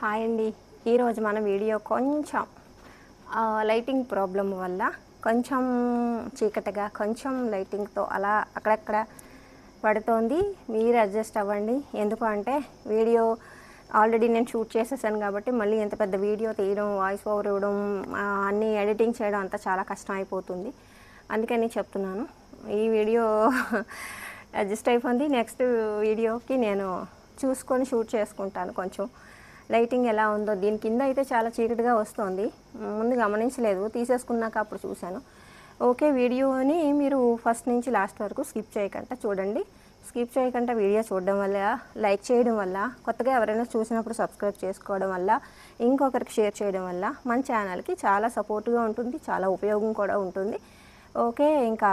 Hi అండి. ఈరోజు మన వీడియో కొంచెం లైటింగ్ ప్రాబ్లం వల్ల కొంచెం చీకటిగా కొంచెం లైటింగ్తో అలా అక్కడక్కడ పడుతోంది. మీరు అడ్జస్ట్ అవ్వండి. ఎందుకు అంటే వీడియో ఆల్రెడీ నేను షూట్ చేసేసాను కాబట్టి మళ్ళీ ఎంత పెద్ద వీడియో తీయడం వాయిస్ ఓవర్ ఇవ్వడం అన్నీ ఎడిటింగ్ చేయడం అంతా చాలా కష్టం అయిపోతుంది. అందుకని చెప్తున్నాను. ఈ వీడియో అడ్జస్ట్ అయిపోయింది నెక్స్ట్ వీడియోకి నేను చూసుకొని షూట్ చేసుకుంటాను కొంచెం. లైటింగ్ ఎలా ఉందో దీని కింద అయితే చాలా చీకటిగా వస్తుంది. ముందు గమనించలేదు తీసేసుకున్నాక అప్పుడు చూశాను. ఓకే వీడియోని మీరు ఫస్ట్ నుంచి లాస్ట్ వరకు స్కిప్ చేయకుండా చూడండి. స్కిప్ చేయకుండా వీడియో చూడడం వల్ల లైక్ చేయడం వల్ల కొత్తగా ఎవరైనా చూసినప్పుడు సబ్స్క్రైబ్ చేసుకోవడం వల్ల ఇంకొకరికి షేర్ చేయడం వల్ల మన ఛానల్కి చాలా సపోర్ట్గా ఉంటుంది చాలా ఉపయోగం కూడా ఉంటుంది. ఓకే ఇంకా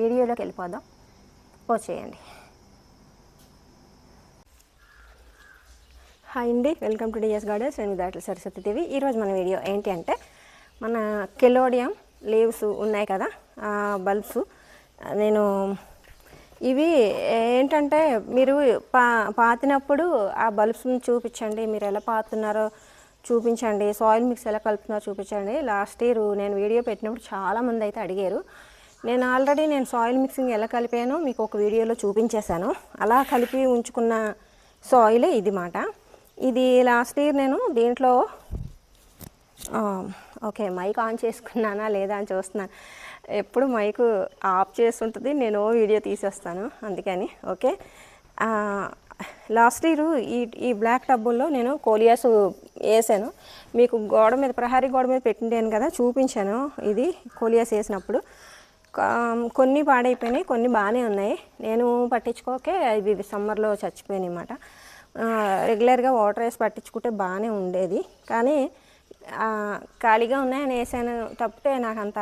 వీడియోలోకి వెళ్ళిపోదాం. వచ్చేయండి హాయ్ అండి వెల్కమ్ టు డిఎస్ గార్డెన్స్. నేను దాట్ల సరస్వతిదేవి ఈరోజు మన వీడియో ఏంటి అంటే మన కెలోడియం లీవ్స్ ఉన్నాయి కదా బల్బ్స్. నేను ఇవి ఏంటంటే మీరు పా పాతినప్పుడు ఆ బల్బ్స్ని చూపించండి. మీరు ఎలా పాతున్నారో చూపించండి. సాయిల్ మిక్స్ ఎలా కలుపుతున్నారో చూపించండి. లాస్ట్ ఇయర్ నేను వీడియో పెట్టినప్పుడు చాలామంది అయితే అడిగారు. నేను ఆల్రెడీ నేను సాయిల్ మిక్సింగ్ ఎలా కలిపానో మీకు ఒక వీడియోలో చూపించేశాను. అలా కలిపి ఉంచుకున్న సాయిలే ఇది మాట. ఇది లాస్ట్ ఇయర్ నేను దీంట్లో ఓకే మైక్ ఆన్ చేసుకున్నానా లేదా అని చూస్తున్నాను ఎప్పుడు మైక్ ఆఫ్ చేస్తుంటుంది నేను ఓ వీడియో తీసేస్తాను అందుకని ఓకే లాస్ట్ ఇయర్ ఈ ఈ బ్లాక్ టబ్బుల్లో నేను కోలియాస్ వేసాను. మీకు గోడ మీద ప్రహారీ గోడ మీద పెట్టిండాను కదా చూపించాను ఇది కోలియాస్ వేసినప్పుడు. కొన్ని పాడైపోయినాయి కొన్ని బాగానే ఉన్నాయి. నేను పట్టించుకోకే ఇవి సమ్మర్లో చచ్చిపోయినాయి అన్నమాట. రెగ్యులర్గా వాటర్ వేసి పట్టించుకుంటే బాగానే ఉండేది. కానీ ఖాళీగా ఉన్నాయని వేసాను తప్పితే నాకు అంత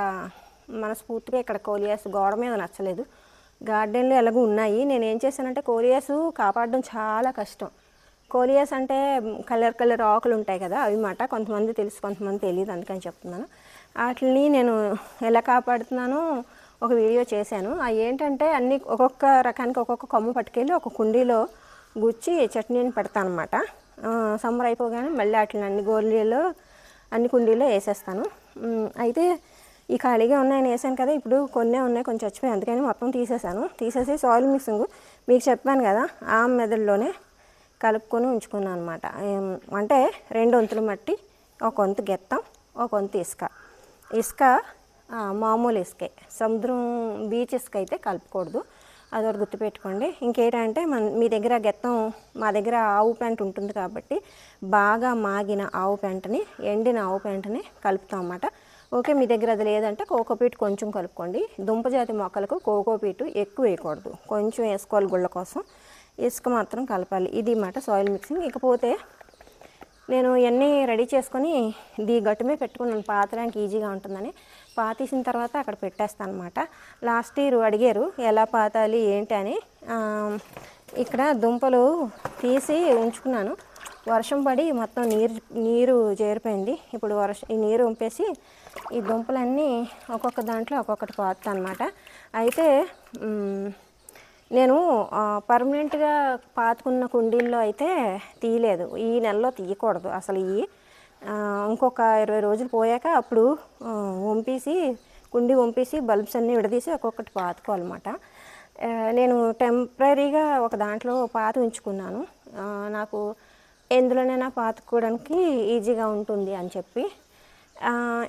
మనస్ఫూర్తిగా ఇక్కడ కోలియాస్ గోడ మీద నచ్చలేదు. గార్డెన్లు ఎలాగో ఉన్నాయి. నేను ఏం చేశానంటే కోలియాస్ కాపాడడం చాలా కష్టం. కోలియాస్ అంటే కలర్ కలర్ ఆకులు ఉంటాయి కదా అవి మాట కొంతమంది తెలుసు కొంతమంది తెలియదు అందుకని చెప్తున్నాను. వాటిని నేను ఎలా కాపాడుతున్నానో ఒక వీడియో చేశాను. అవి ఏంటంటే అన్ని ఒక్కొక్క రకానికి ఒక్కొక్క కొమ్మ పట్టుకెళ్ళి ఒక కుండీలో గుచ్చి చట్నీని పెడతాను అనమాట సమ్మర్ అయిపోగానే మళ్ళీ వాటిని అన్ని గోళీలో అన్ని కుండీలో వేసేస్తాను. అయితే ఈ ఖాళీగా ఉన్నాయని వేసాను కదా ఇప్పుడు కొన్నే ఉన్నాయి కొంచెం చచ్చిపోయి అందుకని మొత్తం తీసేసాను. తీసేసి సాయిల్ మిక్సింగ్ మీకు చెప్పాను కదా ఆ మెదడులోనే కలుపుకొని ఉంచుకున్నాను అనమాట అంటే రెండు వంతులు మట్టి ఒక వంతు గెత్తం ఒక వంతు ఇసుక. ఇసుక మామూలు ఇసుకే. సముద్రం బీచ్ ఇసుక అయితే కలుపుకూడదు అది ఒకటి గుర్తుపెట్టుకోండి. ఇంకేంటంటే మన మీ దగ్గర గెత్తం మా దగ్గర ఆవు పెంట ఉంటుంది కాబట్టి బాగా మాగిన ఆవు పెంటని ఎండిన ఆవు పెంటని కలుపుతాం అన్నమాట ఓకే మీ దగ్గర అది లేదంటే కోకోపీట్ కొంచెం కలుపుకోండి. దుంపజాతి మొక్కలకు కోకోపీటు ఎక్కువ వేయకూడదు. కొంచెం వేసుకోవాలి గుళ్ళ కోసం. ఇసుక మాత్రం కలపాలి. ఇది మాట సాయిల్ మిక్సింగ్ ఇకపోతే నేను ఇవన్నీ రెడీ చేసుకొని దీ గట్టుమే పెట్టుకున్నాను. పాతడానికి ఈజీగా ఉంటుందని. పాతేసిన తర్వాత అక్కడ పెట్టేస్తాను అనమాట లాస్ట్ ఇయర్ అడిగారు ఎలా పాతాలి ఏంటి? అని. ఇక్కడ దుంపలు తీసి ఉంచుకున్నాను. వర్షం పడి మొత్తం నీరు నీరు చేరిపోయింది. ఇప్పుడు వర్షం ఈ నీరు ఉంపేసి ఈ దుంపలన్నీ ఒక్కొక్క దాంట్లో ఒక్కొక్కటి పాతాను అనమాట అయితే నేను పర్మనెంట్గా పాతుకున్న కుండీల్లో అయితే తీయలేదు. ఈ నెలలో తీయకూడదు. అసలు ఈ ఇంకొక ఇరవై రోజులు పోయాక అప్పుడు వంపేసి కుండీ వంపేసి బల్బ్స్ అన్నీ విడదీసి ఒక్కొక్కటి పాతుకోవాలన్నమాట. నేను టెంపరీగా ఒక దాంట్లో పాత ఉంచుకున్నాను. నాకు ఎందులోనైనా పాతుకోవడానికి ఈజీగా ఉంటుంది అని చెప్పి.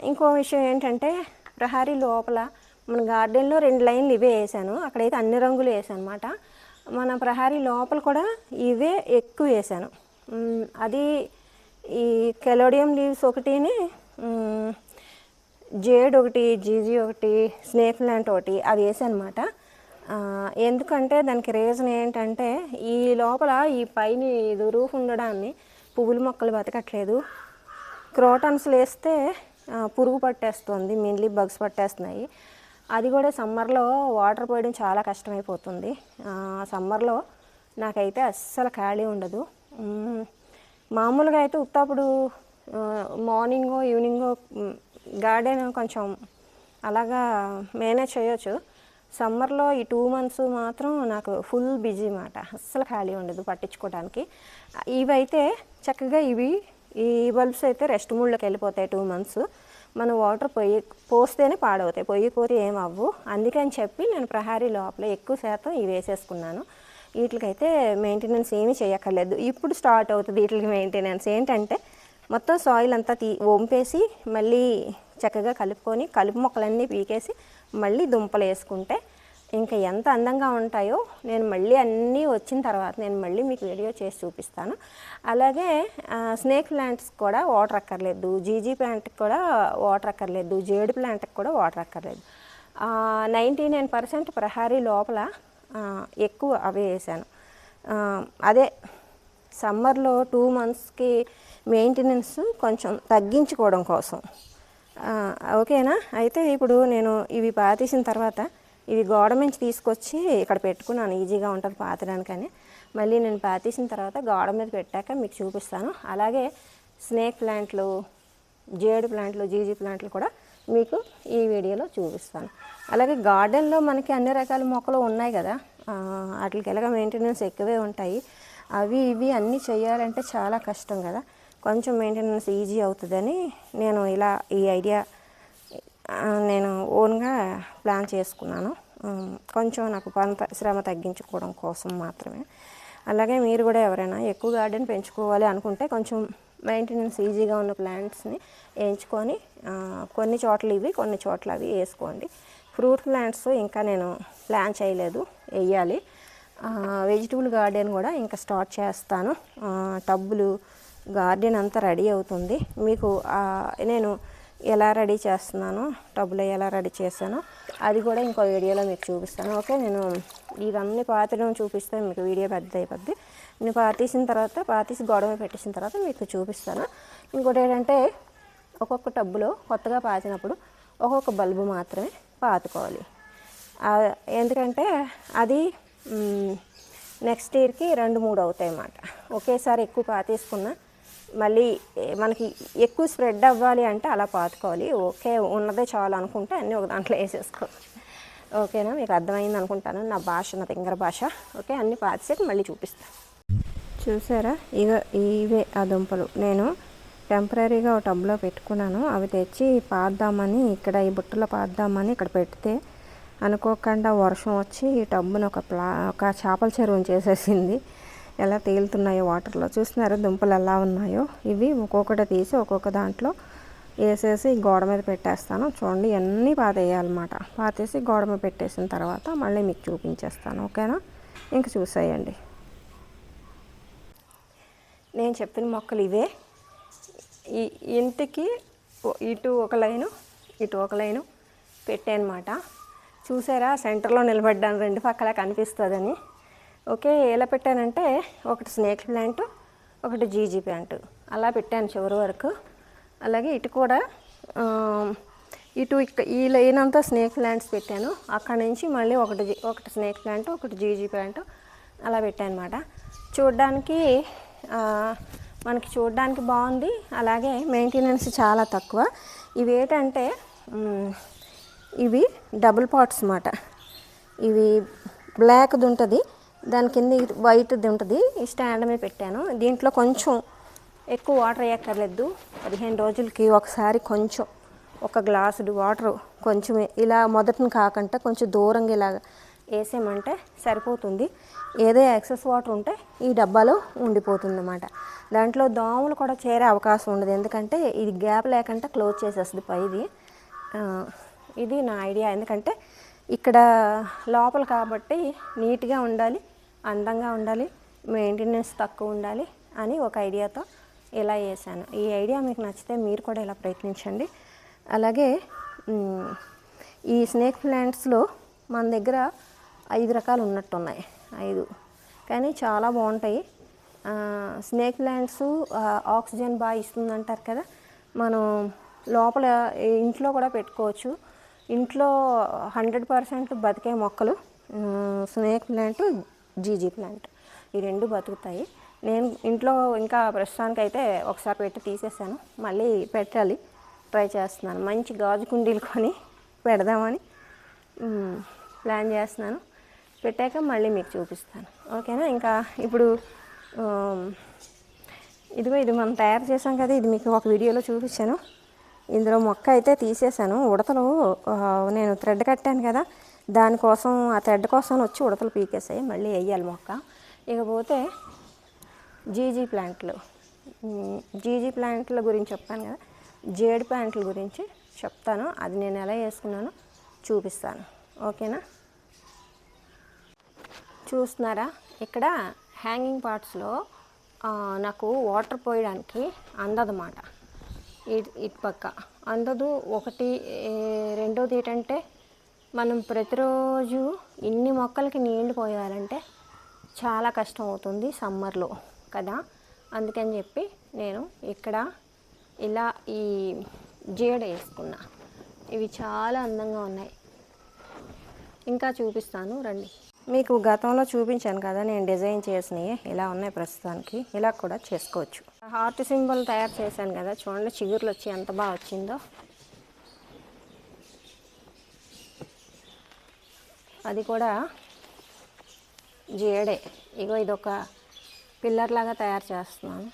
ఇంకో విషయం ఏంటంటే ప్రహారీ లోపల మన గార్డెన్లో రెండు లైన్లు ఇవే వేసాను. అక్కడైతే అన్ని రంగులు వేసాను అనమాట మన ప్రహారీ లోపల కూడా ఇవే ఎక్కువ వేసాను. అది ఈ కెలోడియం లీవ్స్ ఒకటిని జేడ్ ఒకటి జీజీ ఒకటి స్నేక్ ప్లాంట్ ఒకటి అవి వేసానమాట. ఎందుకంటే దానికి రీజన్ ఏంటంటే ఈ లోపల ఈ పైన ఇది రూఫ్ ఉండడాన్ని పువ్వుల మొక్కలు బతకట్లేదు. క్రోటన్స్ వేస్తే పురుగు పట్టేస్తుంది మెయిన్లీ బగ్స్ పట్టేస్తున్నాయి. అది కూడా సమ్మర్లో వాటర్ పోయడం చాలా కష్టమైపోతుంది. సమ్మర్లో నాకైతే అస్సలు ఖాళీ ఉండదు. మామూలుగా అయితే ఉత్తప్పుడు మార్నింగో ఈవినింగో గార్డెన్ కొంచెం అలాగా మేనేజ్ చేయొచ్చు. సమ్మర్లో ఈ టూ మంత్స్ మాత్రం నాకు ఫుల్ బిజీ మాట. అస్సలు ఖాళీ ఉండదు పట్టించుకోవడానికి. ఇవైతే చక్కగా ఇవి ఈ బల్బ్స్ అయితే రెస్ట్ మూడ్లోకి వెళ్ళిపోతాయి టూ మంత్స్ మనం వాటర్ పొయ్యి పోస్తేనే పాడవుతాయి. పొయ్యిపోతే ఏం అవ్వు. అందుకని చెప్పి నేను ప్రహారీ లోపల ఎక్కువ శాతం ఇవి వేసేసుకున్నాను. వీటికైతే మెయింటెనెన్స్ ఏమీ చేయక్కర్లేదు. ఇప్పుడు స్టార్ట్ అవుతుంది వీటికి మెయింటెనెన్స్ ఏంటంటే మొత్తం సాయిల్ అంతా తీ వంపేసి మళ్ళీ చక్కగా కలుపుకొని కలుపు మొక్కలన్నీ పీకేసి మళ్ళీ దుంపలు వేసుకుంటే ఇంకా ఎంత అందంగా ఉంటాయో నేను మళ్ళీ అన్నీ వచ్చిన తర్వాత నేను మళ్ళీ మీకు వీడియో చేసి చూపిస్తాను. అలాగే స్నేక్ ప్లాంట్స్ కూడా వాటర్ అక్కర్లేదు. జీజీ ప్లాంట్కి కూడా వాటర్ అక్కర్లేదు. జేడు ప్లాంట్కి కూడా వాటర్ అక్కర్లేదు. నైంటీ నైన్ పర్సెంట్ ప్రహారీ లోపల ఎక్కువ అవే వేసాను అదే సమ్మర్లో టూ మంత్స్కి మెయింటెనెన్స్ కొంచెం తగ్గించుకోవడం కోసం. ఓకేనా? అయితే ఇప్పుడు నేను ఇవి పాతేసిన తర్వాత ఇవి గోడ నుంచి తీసుకొచ్చి ఇక్కడ పెట్టుకున్నాను. ఈజీగా ఉంటుంది పాతడానికని. మళ్ళీ నేను పాతేసిన తర్వాత గోడ మీద పెట్టాక మీకు చూపిస్తాను. అలాగే స్నేక్ ప్లాంట్లు జేడు ప్లాంట్లు జీజీ ప్లాంట్లు కూడా మీకు ఈ వీడియోలో చూపిస్తాను. అలాగే గార్డెన్లో మనకి అన్ని రకాల మొక్కలు ఉన్నాయి కదా. వాటికి ఎలాగ మెయింటెనెన్స్ ఎక్కువే ఉంటాయి. అవి ఇవి అన్నీ చేయాలంటే చాలా కష్టం కదా. కొంచెం మెయింటెనెన్స్ ఈజీ అవుతుందని నేను ఇలా ఈ ఐడియా నేను ఓన్గా ప్లాన్ చేసుకున్నాను. కొంచెం నాకు పని శ్రమ తగ్గించుకోవడం కోసం మాత్రమే. అలాగే మీరు కూడా ఎవరైనా ఎక్కువ గార్డెన్ పెంచుకోవాలి అనుకుంటే కొంచెం మెయింటెనెన్స్ ఈజీగా ఉన్న ప్లాంట్స్ని ఎంచుకొని కొన్ని చోట్ల ఇవి కొన్ని చోట్ల అవి వేసుకోండి. ఫ్రూట్ ప్లాంట్స్ ఇంకా నేను ప్లాన్ చేయలేదు వేయాలి. వెజిటబుల్ గార్డెన్ కూడా ఇంకా స్టార్ట్ చేస్తాను. టబ్బులు గార్డెన్ అంతా రెడీ అవుతుంది. మీకు నేను ఎలా రెడీ చేస్తున్నానో టబ్బులో ఎలా రెడీ చేశానో అది కూడా ఇంకో వీడియోలో మీకు చూపిస్తాను. ఓకే నేను ఇవన్నీ పాతడం చూపిస్తే మీకు వీడియో పెద్ద అయిపోద్ది నేను పాతేసిన తర్వాత పాతేసి గొడవ పెట్టేసిన తర్వాత మీకు చూపిస్తాను. ఇంకోటి ఏంటంటే ఒక్కొక్క టబ్బులో కొత్తగా పాచినప్పుడు ఒక్కొక్క బల్బు మాత్రమే పాతుకోవాలి. ఎందుకంటే అది నెక్స్ట్ ఇయర్కి రెండు మూడు అవుతాయి అన్నమాట. ఒకేసారి ఎక్కువ పాతేసుకున్న మళ్ళీ మనకి ఎక్కువ స్ప్రెడ్ అవ్వాలి అంటే అలా పాతుకోవాలి. ఓకే ఉన్నదే చాలు అనుకుంటే అన్నీ ఒక దాంట్లో వేసేసుకోవచ్చు. ఓకేనా? మీకు అర్థమైంది అనుకుంటాను. నా భాష నా దగ్గర భాష. ఓకే అన్నీ పాతేసి మళ్ళీ చూపిస్తాను. చూసారా? ఇక ఇవే ఆ దుంపలు. నేను టెంపరీగా ఒక టబ్లో పెట్టుకున్నాను. అవి తెచ్చి పాద్దామని ఇక్కడ ఈ బుట్టలో పాద్దామని ఇక్కడ పెడితే అనుకోకుండా వర్షం వచ్చి ఈ టబ్బును ఒక ప్లా ఒక చేపల చెరువుని చేసేసింది. ఎలా తేలుతున్నాయో వాటర్లో. చూసినారా దుంపలు ఎలా ఉన్నాయో? ఇవి ఒక్కొక్కటి తీసి ఒక్కొక్క దాంట్లో వేసేసి గోడ మీద పెట్టేస్తాను. చూడండి అన్నీ పాతేయాలన్నమాట. పాతేసి గోడ మీద పెట్టేసిన తర్వాత మళ్ళీ మీకు చూపించేస్తాను. ఓకేనా? ఇంక చూసేయండి. నేను చెప్పిన మొక్కలు ఇవే. ఈ ఇంటికి ఇటు ఒక లైను ఇటు ఒక లైను పెట్టానమాట చూసారా? సెంటర్లో నిలబడ్డాను రెండు పక్కల కనిపిస్తుందని. ఓకే ఎలా పెట్టానంటే ఒకటి స్నేక్ ప్లాంట్ ఒకటి జీజీ ప్లాంట్. అలా పెట్టాను చివరి వరకు. అలాగే ఇటు కూడా ఇటు ఇక్క ఈ లైన్ అంతా స్నేక్ ప్లాంట్స్ పెట్టాను. అక్కడ నుంచి మళ్ళీ ఒకటి జీ- ఒకటి స్నేక్ ప్లాంట్ ఒకటి జీజీ ప్లాంట్ అలా పెట్టాను అనమాట చూడ్డానికి మనకి చూడడానికి బాగుంది. అలాగే మెయింటెనెన్స్ చాలా తక్కువ. ఇవి ఏంటంటే ఇవి డబుల్ పాట్స్ అన్నమాట. ఇవి బ్లాక్ది ఉంటుంది. దాని కింద వైట్ది ఉంటుంది. ఈ స్టాండ్ మీద పెట్టాను. దీంట్లో కొంచెం ఎక్కువ వాటర్ వేయక్కర్లేదు. పదిహేను రోజులకి ఒకసారి కొంచెం ఒక గ్లాసుడు వాటర్ కొంచెం ఇలా మొదటిని కాకుండా కొంచెం దూరంగా ఇలా వేసామంటే సరిపోతుంది. ఏదో ఎక్సెస్ వాటర్ ఉంటే ఈ డబ్బాలో ఉండిపోతుందన్నమాట. దాంట్లో దోమలు కూడా చేరే అవకాశం ఉండదు. ఎందుకంటే ఇది గ్యాప్ లేకుండా క్లోజ్ చేసేస్తుంది పైది. ఇది నా ఐడియా ఎందుకంటే ఇక్కడ లోపల కాబట్టి నీట్గా ఉండాలి అందంగా ఉండాలి మెయింటెనెన్స్ తక్కువ ఉండాలి అని ఒక ఐడియాతో ఇలా చేశాను. ఈ ఐడియా మీకు నచ్చితే మీరు కూడా ఇలా ప్రయత్నించండి. అలాగే ఈ స్నేక్ ప్లాంట్స్లో మన దగ్గర ఐదు రకాలు ఉన్నట్టున్నాయి. ఐదు. కానీ చాలా బాగుంటాయి. స్నేక్ ప్లాంట్స్ ఆక్సిజన్ బాగా ఇస్తుంది అంటారు కదా. మనం లోపల ఇంట్లో కూడా పెట్టుకోవచ్చు. ఇంట్లో హండ్రెడ్ పర్సెంట్ బతికే మొక్కలు స్నేక్ ప్లాంట్ జీజీ ప్లాంట్. ఈ రెండు బతుకుతాయి. నేను ఇంట్లో ఇంకా ప్రస్తుతానికి అయితే ఒకసారి పెట్టి తీసేసాను. మళ్ళీ పెట్టాలి. ట్రై చేస్తున్నాను. మంచి గాజు కుండీలు కొని పెడదామని ప్లాన్ చేస్తున్నాను. పెట్టాక మళ్ళీ మీకు చూపిస్తాను. ఓకేనా? ఇంకా ఇప్పుడు ఇదిగో ఇది మనం తయారు చేసాం కదా ఇది మీకు ఒక వీడియోలో చూపించాను. ఇందులో మొక్క అయితే తీసేసాను ఉడతలు నేను థ్రెడ్ కట్టాను కదా దానికోసం ఆ థ్రెడ్ కోసం వచ్చి ఉడతలు పీకేసాయి మళ్ళీ వేయాలి మొక్క. ఇకపోతే జీజీ ప్లాంట్లు. జీజీ ప్లాంట్ల గురించి చెప్పాను కదా జేడ్ ప్లాంట్ల గురించి చెప్తాను. అది నేను ఎలా వేసుకున్నానో చూపిస్తాను. ఓకేనా? చూస్తున్నారా? ఇక్కడ హ్యాంగింగ్ పార్ట్స్లో నాకు వాటర్ పోయడానికి అందదన్నమాట. ఇటు ఇటు పక్క. అందదు ఒకటి రెండోది ఏంటంటే మనం ప్రతిరోజు ఇన్ని మొక్కలకి నీళ్ళు పోయాలంటే చాలా కష్టం అవుతుంది సమ్మర్లో కదా? అందుకని చెప్పి నేను ఇక్కడ ఇలా ఈ జేడ వేసుకున్నా. ఇవి చాలా అందంగా ఉన్నాయి. ఇంకా చూపిస్తాను రండి. మీకు గతంలో చూపించాను కదా నేను డిజైన్ చేసినవి. ఇలా ఉన్నాయి ప్రస్తుతానికి. ఇలా కూడా చేసుకోవచ్చు. హార్ట్ సింబల్ తయారు చేశాను కదా చూడండి చిగుర్లు వచ్చి ఎంత బాగా వచ్చిందో. అది కూడా జేడే. ఇగో ఇది ఒక పిల్లర్ లాగా తయారు చేస్తున్నాను.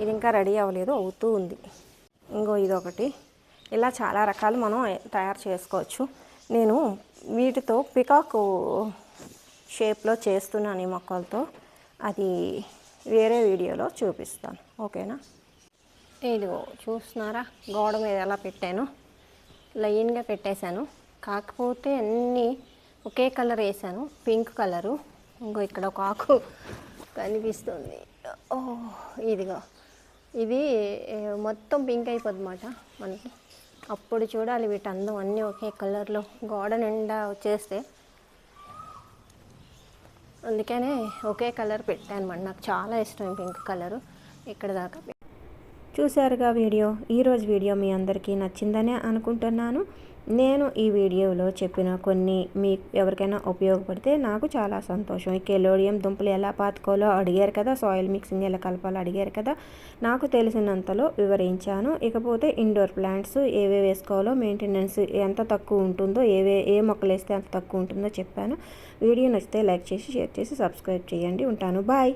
ఇది ఇంకా రెడీ అవ్వలేదు అవుతూ ఉంది. ఇంకో ఇదొకటి. ఇలా చాలా రకాలు మనం తయారు చేసుకోవచ్చు. నేను వీటితో పికాకు షేప్లో చేస్తున్నాను ఈ మొక్కలతో. అది వేరే వీడియోలో చూపిస్తాను. ఓకేనా? ఇదిగో చూస్తున్నారా? గోడ మీద ఎలా పెట్టాను? లైన్గా పెట్టేశాను. కాకపోతే అన్నీ ఒకే కలర్ వేసాను పింక్ కలరు. ఇంకో ఇక్కడ ఒక ఆకు కనిపిస్తుంది. ఓ ఇదిగో. ఇది మొత్తం పింక్ అయిపోద్దన్నమాట మనకి. అప్పుడు చూడాలి వీటి అందం అన్నీ ఒకే కలర్లో గోడ నిండా వచ్చేస్తే. అందుకనే ఒకే కలర్ పెట్టాను నాకు చాలా ఇష్టం పింక్ కలరు. ఇక్కడ దాకా చూసారుగా చూశారుగా వీడియో. ఈరోజు వీడియో మీ అందరికీ నచ్చిందనే అనుకుంటున్నాను. నేను ఈ వీడియోలో చెప్పిన కొన్ని మీ ఎవరికైనా ఉపయోగపడితే నాకు చాలా సంతోషం. ఈ కెలోడియం దుంపలు ఎలా పాతుకోవాలో అడిగారు కదా సాయిల్ మిక్సింగ్ ఎలా కలపాలో అడిగారు కదా నాకు తెలిసినంతలో వివరించాను. ఇకపోతే ఇండోర్ ప్లాంట్స్ ఏవే వేసుకోవాలో మెయింటెనెన్స్ ఎంత తక్కువ ఉంటుందో ఏవే ఏ మొక్కలు వేస్తే అంత తక్కువ ఉంటుందో చెప్పాను. వీడియో నచ్చితే లైక్ చేసి షేర్ చేసి సబ్స్క్రైబ్ చేయండి. ఉంటాను. బాయ్.